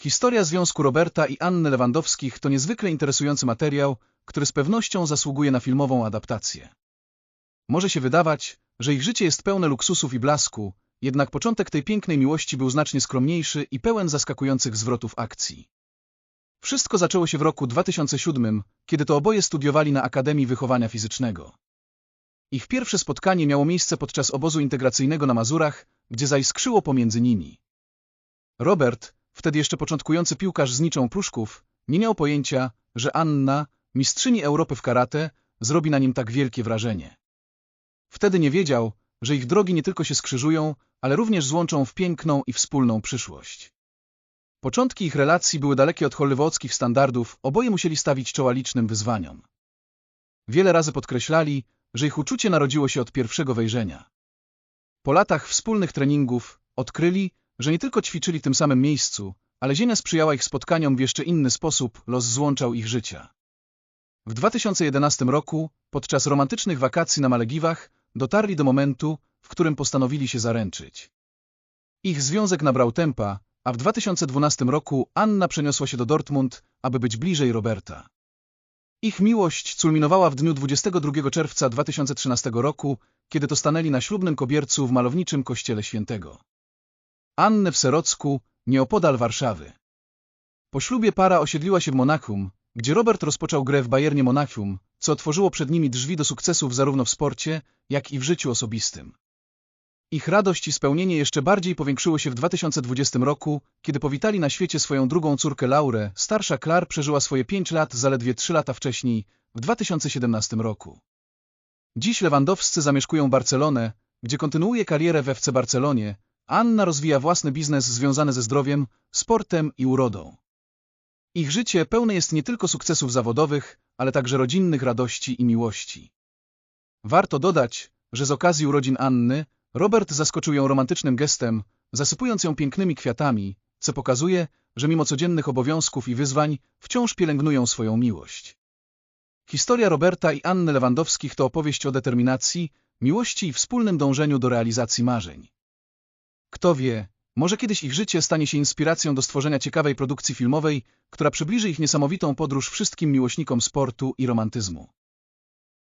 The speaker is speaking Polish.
Historia związku Roberta i Anny Lewandowskich to niezwykle interesujący materiał, który z pewnością zasługuje na filmową adaptację. Może się wydawać, że ich życie jest pełne luksusów i blasku, jednak początek tej pięknej miłości był znacznie skromniejszy i pełen zaskakujących zwrotów akcji. Wszystko zaczęło się w roku 2007, kiedy to oboje studiowali na Akademii Wychowania Fizycznego. Ich pierwsze spotkanie miało miejsce podczas obozu integracyjnego na Mazurach, gdzie zaiskrzyło pomiędzy nimi. Robert, wtedy jeszcze początkujący piłkarz z niczą Pruszków, nie miał pojęcia, że Anna, mistrzyni Europy w karate, zrobi na nim tak wielkie wrażenie. Wtedy nie wiedział, że ich drogi nie tylko się skrzyżują, ale również złączą w piękną i wspólną przyszłość. Początki ich relacji były dalekie od hollywoodzkich standardów, oboje musieli stawić czoła licznym wyzwaniom. Wiele razy podkreślali, że ich uczucie narodziło się od pierwszego wejrzenia. Po latach wspólnych treningów odkryli, że nie tylko ćwiczyli w tym samym miejscu, ale ziemia sprzyjała ich spotkaniom w jeszcze inny sposób, los złączał ich życia. W 2011 roku, podczas romantycznych wakacji na Malegiwach, dotarli do momentu, w którym postanowili się zaręczyć. Ich związek nabrał tempa, a w 2012 roku Anna przeniosła się do Dortmund, aby być bliżej Roberta. Ich miłość culminowała w dniu 22 czerwca 2013 roku, kiedy to stanęli na ślubnym kobiercu w malowniczym kościele świętego. Annę w Serocku, nieopodal Warszawy. Po ślubie para osiedliła się w Monachium, gdzie Robert rozpoczął grę w Bayernie Monachium, co otworzyło przed nimi drzwi do sukcesów zarówno w sporcie, jak i w życiu osobistym. Ich radość i spełnienie jeszcze bardziej powiększyło się w 2020 roku, kiedy powitali na świecie swoją drugą córkę Laurę. Starsza Klar przeżyła swoje pięć lat zaledwie trzy lata wcześniej, w 2017 roku. Dziś Lewandowscy zamieszkują Barcelonę, gdzie kontynuuje karierę w FC Barcelonie, Anna rozwija własny biznes związany ze zdrowiem, sportem i urodą. Ich życie pełne jest nie tylko sukcesów zawodowych, ale także rodzinnych radości i miłości. Warto dodać, że z okazji urodzin Anny Robert zaskoczył ją romantycznym gestem, zasypując ją pięknymi kwiatami, co pokazuje, że mimo codziennych obowiązków i wyzwań wciąż pielęgnują swoją miłość. Historia Roberta i Anny Lewandowskich to opowieść o determinacji, miłości i wspólnym dążeniu do realizacji marzeń. Kto wie, może kiedyś ich życie stanie się inspiracją do stworzenia ciekawej produkcji filmowej, która przybliży ich niesamowitą podróż wszystkim miłośnikom sportu i romantyzmu.